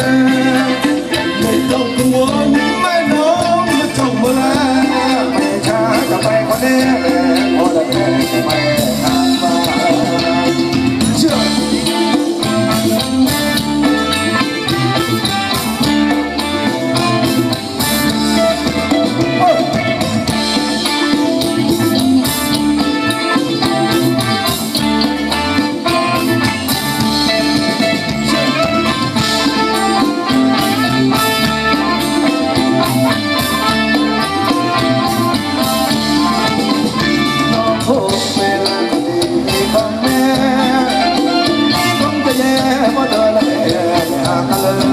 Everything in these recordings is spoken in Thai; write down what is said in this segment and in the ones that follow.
Amen. I'm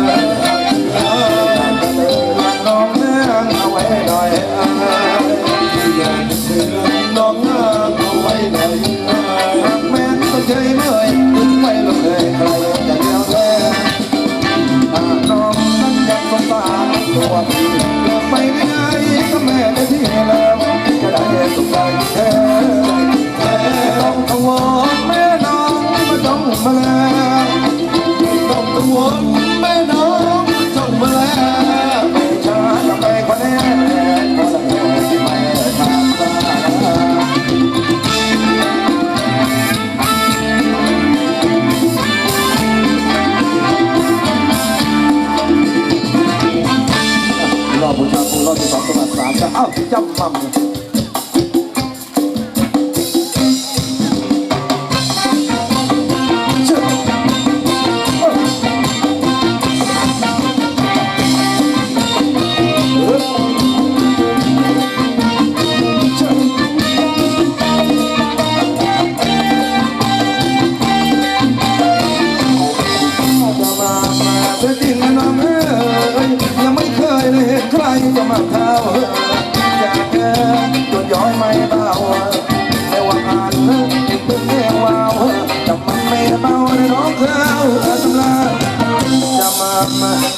Japão.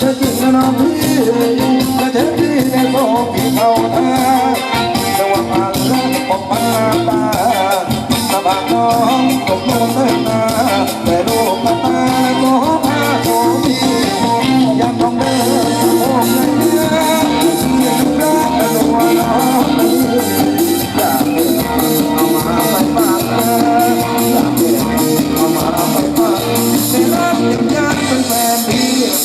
จะจริงนะน้องพี่จะเทพี่ในโลกพี่เขาท่แต่ว่าปากละบอกปตาตบากน้องตกลงเธอนา